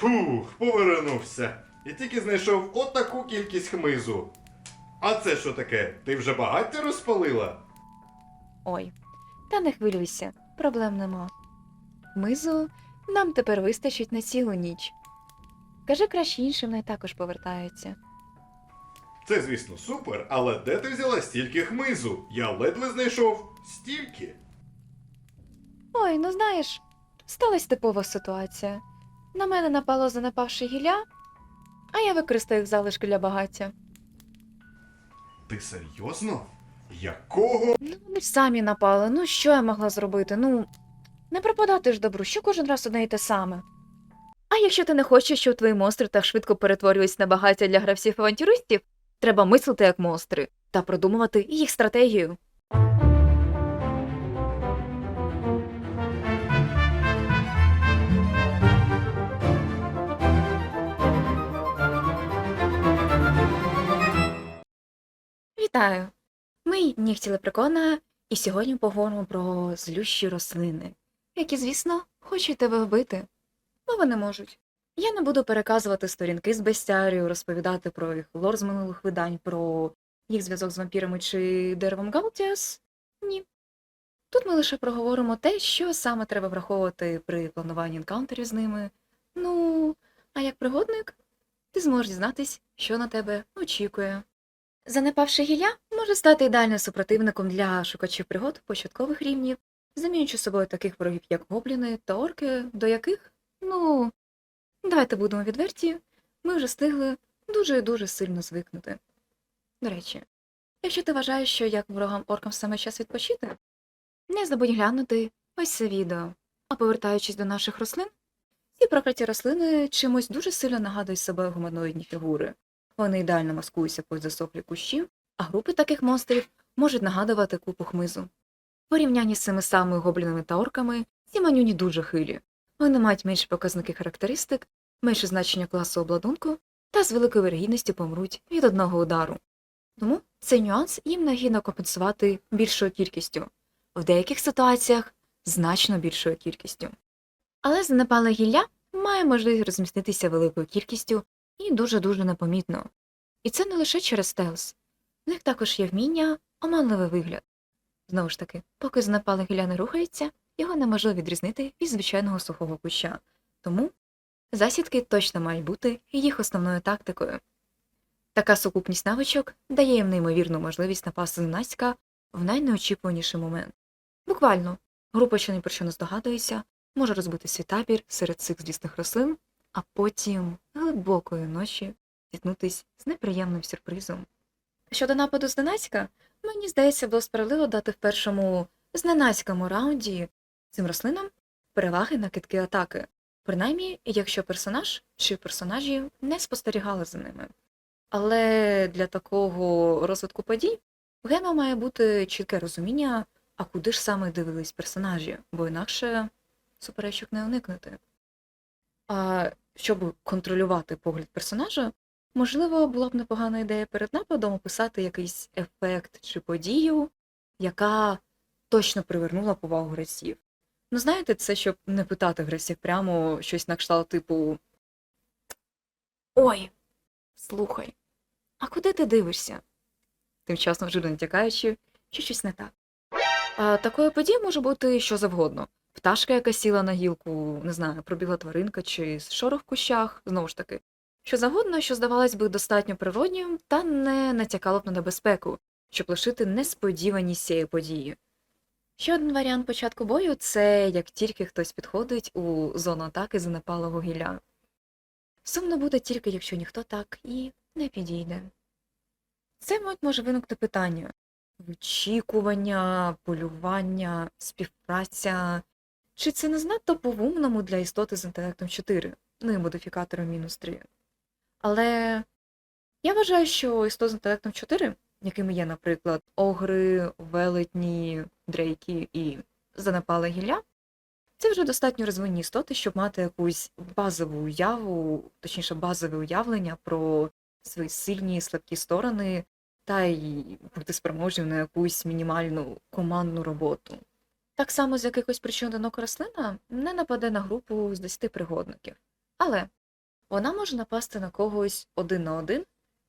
Фух, повернувся. І тільки знайшов отаку кількість хмизу. А це що таке? Ти вже багаття розпалила? Ой, та не хвилюйся, проблем нема. Мизу нам тепер вистачить на цілу ніч. Кажи краще іншим най також повертаються. Це, звісно, супер, але де ти взяла стільки хмизу? Я ледве знайшов стільки. Ой, ну знаєш, сталася типова ситуація. На мене напало занепавши гілля, а я використаю їх залишки для багаття. Ти серйозно? Якого? Ну, вони ж самі напали. Ну, що я могла зробити? Ну, не пропадати ж добру, що кожен раз одне й те саме. А якщо ти не хочеш, щоб твої монстри так швидко перетворювались на багаття для гравців-авантюристів, треба мислити як монстри та продумувати їх стратегію. Вітаю! Ми нігті лепрекона, і сьогодні поговоримо про злющі рослини, які, звісно, хочуть тебе вбити, бо вони можуть. Я не буду переказувати сторінки з бестіарію, розповідати про їх лор з минулих видань, про їх зв'язок з вампірами чи деревом Галтіас. Ні. Тут ми лише проговоримо те, що саме треба враховувати при плануванні енкаунтерів з ними. Ну, а як пригодник, ти зможеш дізнатись, що на тебе очікує. Занепавши гілля може стати ідеальним супротивником для шукачів пригод початкових рівнів, замінюючи собою таких ворогів, як гобліни та орки, до яких, ну, давайте будемо відверті, ми вже встигли дуже і дуже сильно звикнути. До речі, якщо ти вважаєш, що як ворогам оркам саме час відпочити, не забудь глянути ось це відео. А повертаючись до наших рослин, ці прокляті рослини чимось дуже сильно нагадують себе гуманоїдні фігури. Вони ідеально маскуються під засохлі кущі, а групи таких монстрів можуть нагадувати купу хмизу. В порівнянні з цими самими гоблінами та орками, ці манюні дуже хилі. Вони мають менші показники характеристик, менше значення класу обладунку та з великою вірогідністю помруть від одного удару. Тому цей нюанс їм необхідно компенсувати більшою кількістю, в деяких ситуаціях значно більшою кількістю. Але занепале гілля має можливість розміститися великою кількістю і дуже-дуже непомітно. І це не лише через стелс. В них також є вміння оманливий вигляд. Знову ж таки, поки занепале гілля не рухається, його неможливо відрізнити від звичайного сухого куща. Тому засідки точно мають бути їх основною тактикою. Така сукупність навичок дає їм неймовірну можливість напасти зненацька в найнеочікуваніший момент. Буквально, група, що ні про що не здогадується, може розбити свій табір серед цих злісних рослин а потім глибокої ночі зіткнутись з неприємним сюрпризом. Щодо нападу зненацька, мені здається, було справедливо дати в першому зненацькому раунді цим рослинам переваги на китки атаки, принаймні, якщо персонаж чи персонажі не спостерігали за ними. Але для такого розвитку подій в гема має бути чітке розуміння, а куди ж саме дивились персонажі, бо інакше суперечок не уникнути. А щоб контролювати погляд персонажа, можливо, була б непогана ідея перед нападом описати якийсь ефект чи подію, яка точно привернула б увагу гравців. Ну, знаєте, це щоб не питати гравців прямо щось на кшталт типу Ой, слухай, а куди ти дивишся? Тим часом вже натякаючи, що щось не так. А такою подією може бути що завгодно пташка, яка сіла на гілку, не знаю, пробігла тваринка чи шорох в кущах, знову ж таки, що завгодно, що здавалось би достатньо природнім, та не натякало б на небезпеку, щоб лишити несподіваність цієї події. Ще один варіант початку бою це як тільки хтось підходить у зону атаки занепалого гілля. Сумно буде тільки, якщо ніхто так і не підійде. Це мабуть, може виникти питання вичікування, полювання, співпраця. Чи це не знадто по-умному для істоти з інтелектом 4, ну і модифікатором мінус 3? Але я вважаю, що істот з інтелектом 4, якими є, наприклад, огри, велетні, дрейки і занепале гілля, це вже достатньо розвинні істоти, щоб мати якусь базову уяву, точніше, базове уявлення про свої сильні і слабкі сторони, та й бути спроможним на якусь мінімальну командну роботу. Так само з якихось причин одинока рослина не нападе на групу з 10 пригодників. Але Вона може напасти на когось один на один,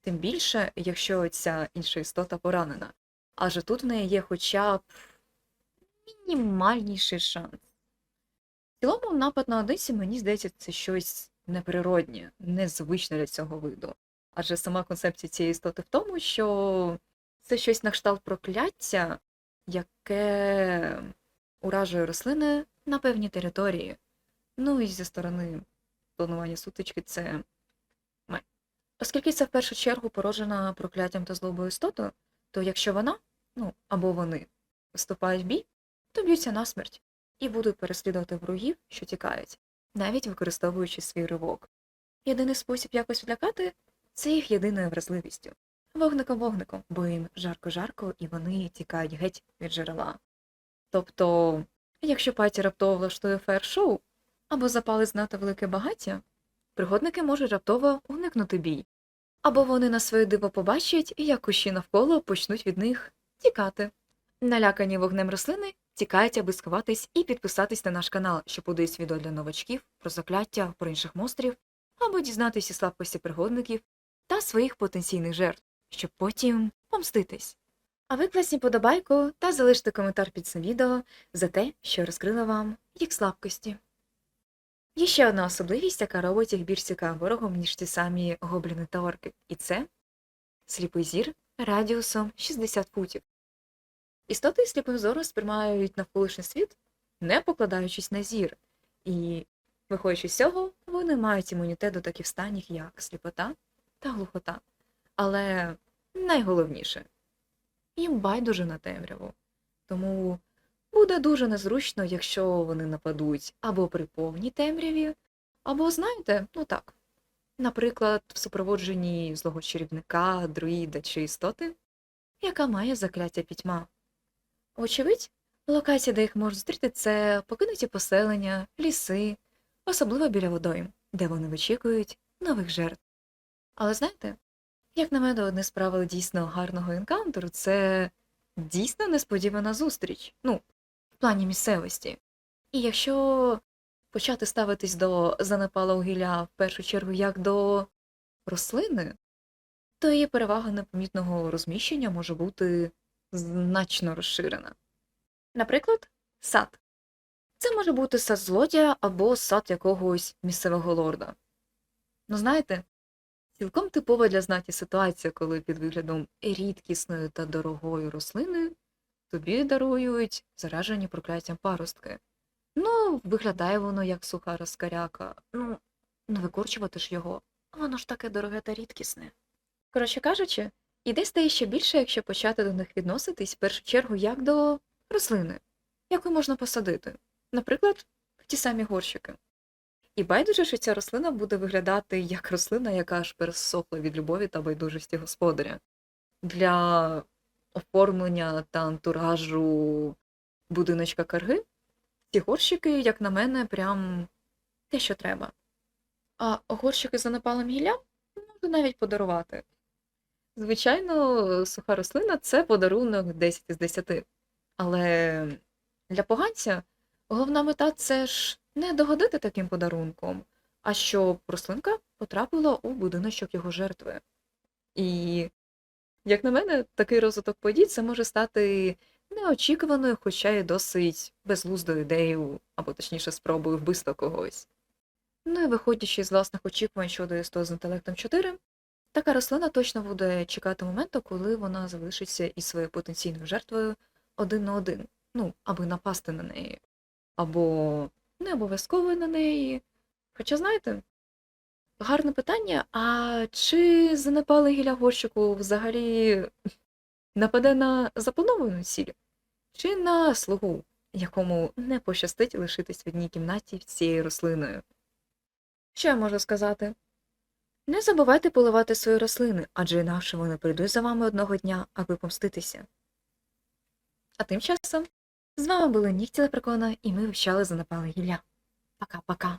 тим більше, якщо ця інша істота поранена. Адже тут в неї є хоча б мінімальніший шанс. В цілому, напад на одинці, мені здається, це щось неприроднє, незвичне для цього виду. Адже сама концепція цієї істоти в тому, що це щось на кшталт прокляття, яке уражує рослини на певній території. Ну і зі сторони планування сутички це май. Оскільки це в першу чергу породжена прокляттям та злобою істотою, то якщо вона, ну або вони, вступають в бій, то б'ються насмерть і будуть переслідувати ворогів, що тікають, навіть використовуючи свій ривок. Єдиний спосіб якось влякати це їх єдиною вразливістю. Вогником вогником, бо їм жарко-жарко, і вони тікають геть від джерела. Тобто, якщо паті раптово влаштує фаєр-шоу або запалить знато велике багаття, пригодники можуть раптово уникнути бій. Або вони на своє диво побачать, як кущі навколо почнуть від них тікати. Налякані вогнем рослини тікають, аби сховатись і підписатись на наш канал, щоб подивитись відео для новачків про закляття, про інших монстрів, або дізнатися слабкості пригодників та своїх потенційних жертв, щоб потім помститись. А ви класні подобайку та залиште коментар під цим відео за те, що розкрила вам їх слабкості. Є ще одна особливість, яка робить їх більш цікавим ворогом, ніж ті самі гобліни та орки, і це сліпий зір радіусом 60 футів. Істоти сліпим зором сприймають навколишній світ, не покладаючись на зір, і, виходячи з цього, вони мають імунітет до таких станів, як сліпота та глухота. Але найголовніше їм байдуже на темряву. Тому буде дуже незручно, якщо вони нападуть або при повній темряві, або, знаєте, ну так, наприклад, в супроводженні злого чарівника, друїда чи істоти, яка має закляття пітьма. Очевидь, локація, де їх можуть зустріти, це покинуті поселення, ліси, особливо біля водойм, де вони вичікують нових жертв. Але знаєте, як на мене, одне з правил дійсно гарного енкаунтеру це дійсно несподівана зустріч. Ну, плані місцевості. І якщо почати ставитись до занепалого гілля в першу чергу як до рослини, то її перевага непомітного розміщення може бути значно розширена. Наприклад, сад. Це може бути сад злодія або сад якогось місцевого лорда. Ну, знаєте, цілком типова для знаті ситуація, коли під виглядом рідкісної та дорогої рослини тобі дарують заражені прокляттям паростки. Ну, виглядає воно як суха розкаряка. Ну, не викорчувати ж його. Воно ж таке дороге та рідкісне. Коротше кажучи, ідей стає ще більше, якщо почати до них відноситись в першу чергу як до рослини, яку можна посадити, наприклад, в ті самі горщики. І байдуже, що ця рослина буде виглядати як рослина, яка аж пересохла від любові та байдужості господаря. Для оформлення та антуражу будиночка карги ці горщики, як на мене, прям те, що треба. А горщики за напалим гіллям можна навіть подарувати. Звичайно, суха рослина це подарунок 10 із 10. Але для поганця головна мета це ж не догодити таким подарунком, а щоб рослинка потрапила у будиночок його жертви. І, як на мене, такий розвиток подій це може стати неочікуваною, хоча й досить безглуздою ідеєю, або точніше спробою вбивства когось. Ну і виходячи з власних очікувань щодо істот з інтелектом 4, така рослина точно буде чекати моменту, коли вона залишиться із своєю потенційною жертвою один на один, ну, аби напасти на неї, або не обов'язково на неї. Хоча, знаєте, гарне питання, а чи занепали гілля горщику взагалі нападе на заплановану ціль, чи на слугу, якому не пощастить лишитись в одній кімнаті цією рослиною? Що я можу сказати? Не забувайте поливати свої рослини, адже інакше вони прийдуть за вами одного дня, аби помститися. А тим часом з вами були Нігті Лепрекона, і ми вивчали занепале гілля. Пока-пока.